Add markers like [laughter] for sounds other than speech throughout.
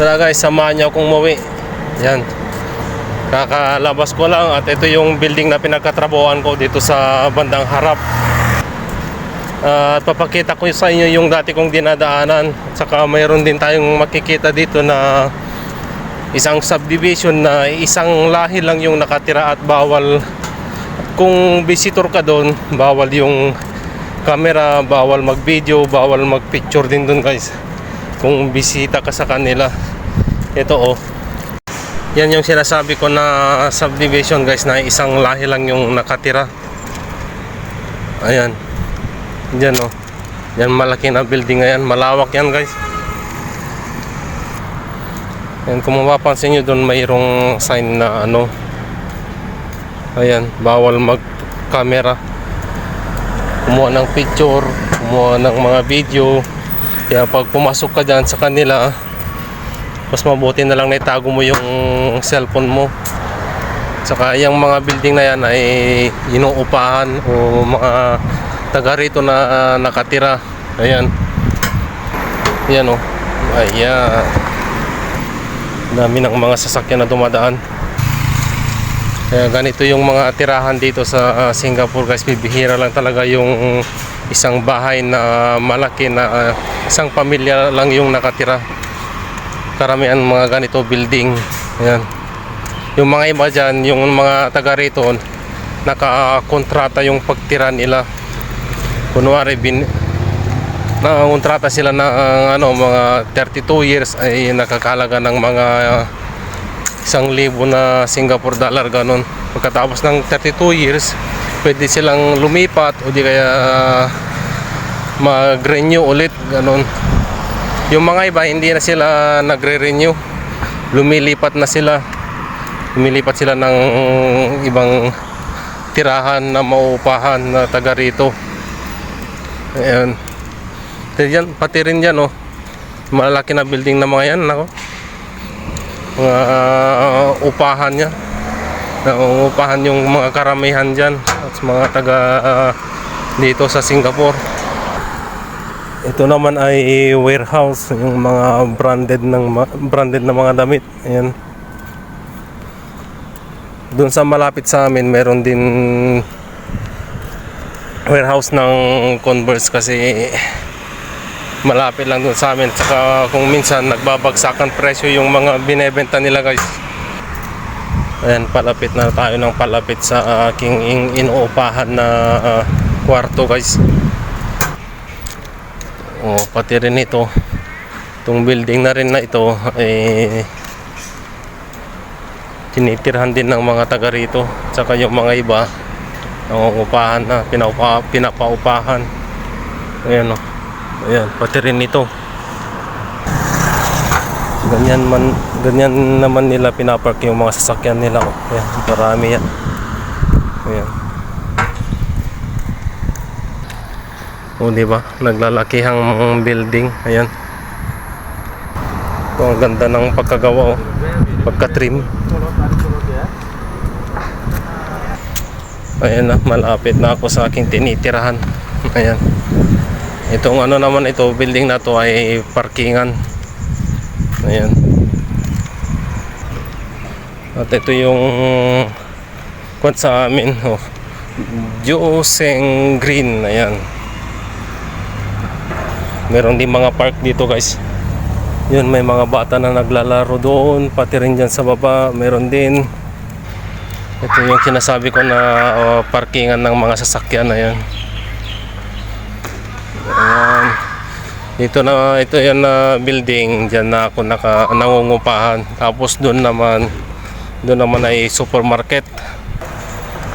Tara guys, samahan niyo akong umuwi. Yan. Kakalabas ko lang at ito yung building na pinagkatrabuhan ko dito sa bandang harap. Ah, At papakita ko sa inyo yung dati kong dinadaanan. At saka mayroon din tayong makikita dito na isang subdivision na isang lahi lang yung nakatira at bawal kung visitor ka doon, bawal yung camera, bawal mag-video, bawal mag-picture din doon guys. Kung bisita ka sa kanila. Ito oh. Yan yung sinasabi ko na subdivision guys na isang lahi lang yung nakatira. Ayan. Diyan oh. Yan malaki na building ngayon. Malawak yan guys. Yan kung mapapansin nyo doon mayroong sign na ano. Ayan. Bawal mag camera. Kumuha ng picture. Kumuha ng mga video. Kaya pag pumasok ka dyan sa kanila, mas mabuti na lang na itago mo yung cellphone mo. Saka yung mga building na yan ay inuupahan o mga taga rito na ah, nakatira. Ayan. Ayan o. Ayan. Dami ng mga sasakyan na dumadaan. Kaya ganito yung mga tirahan dito sa ah, Singapore guys. Bibihira lang talaga yung isang bahay na malaki na ah, isang pamilya lang yung nakatira karamihan mga ganito building. Ayan. Yung mga iba dyan yung mga taga rito nakakontrata yung pagtira nila. Kunwari bin nakakontrata sila ng ano mga 32 years ay nakakalaga ng mga isang libo na Singapore dollar ganon pagkatapos ng 32 years pwede silang lumipat o di kaya mag-renew ulit ganon yung mga iba hindi na sila nagre-renew. Lumilipat na sila. Lumilipat sila ng ibang tirahan na maupahan na taga rito. Ayan. Pati, dyan, pati rin dyan oh. Malaki na building na mga yan. Nako. Mga uh, upahan niya. Nauupahan yung mga karamihan dyan. At mga taga uh, dito sa Singapore. Ito naman ay warehouse, yung mga branded ng branded na mga damit. Ayan. Doon sa malapit sa amin, meron din warehouse ng Converse kasi malapit lang doon sa amin. Saka kung minsan nagbabagsakan presyo yung mga binebenta nila guys. Ayan, palapit na tayo ng palapit sa aking in- inuupahan na ah, kwarto guys. Oh, pati rin ito. Itong building na rin na ito eh tinitirhan din ng mga taga rito. Tsaka yung mga iba nangungupahan na, pinaupa, pinapaupahan. Ayan o. Ayan, pati rin ito. Ganyan man ganyan naman nila pinapark yung mga sasakyan nila. Oh. Ayan, marami yan. Ayan. O, di ba? Naglalakihang building. Ayan. Ito, ang ganda ng pagkagawa, oh. Pagka-trim. Ayan na, malapit na ako sa aking tinitirahan. [laughs] Ayan. Itong ano naman ito, building na to ay parkingan. Ayan. At ito yung kwan sa amin, oh. Joseng Green. Ayan. Meron din mga park dito guys. Yun, may mga bata na naglalaro doon. Pati rin dyan sa baba, meron din. Ito yung sinasabi ko na oh, parkingan ng mga sasakyan na yan. Ayan. Dito na, ito yan na building. Diyan na ako naka, nangungupahan. Tapos doon naman, doon naman ay supermarket.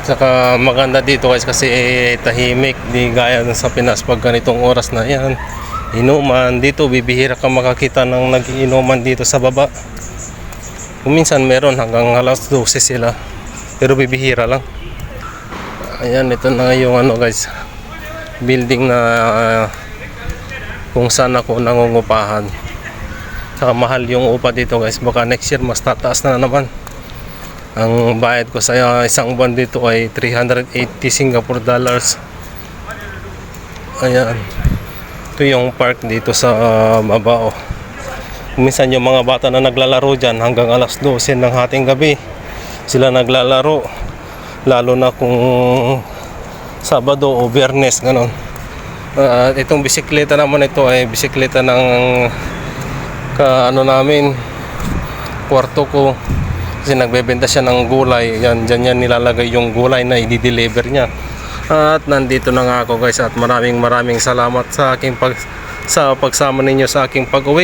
Saka maganda dito guys kasi tahimik. Di gaya sa Pinas pag ganitong oras na yan inuman dito bibihira ka makakita ng nagiinuman dito sa baba. Kung minsan meron hanggang alas 12 sila. Pero bibihira lang. Ayan ito na yung ano guys. Building na ah, kung saan ako nangungupahan. Saka mahal yung upa dito guys. Baka next year mas tataas na naman. Ang bayad ko sa ah, isang buwan dito ay 380 Singapore dollars. Ayan ito yung park dito sa uh, baba oh. minsan yung mga bata na naglalaro dyan hanggang alas 12 ng hating gabi sila naglalaro. Lalo na kung Sabado o Biyernes ganon. At itong bisikleta naman ito ay bisikleta ng ka ano namin kwarto ko. Kasi nagbebenta siya ng gulay. Yan dyan yan nilalagay yung gulay na i-deliver niya at nandito na nga ako guys at maraming maraming salamat sa aking pag sa pagsama ninyo sa aking pag-uwi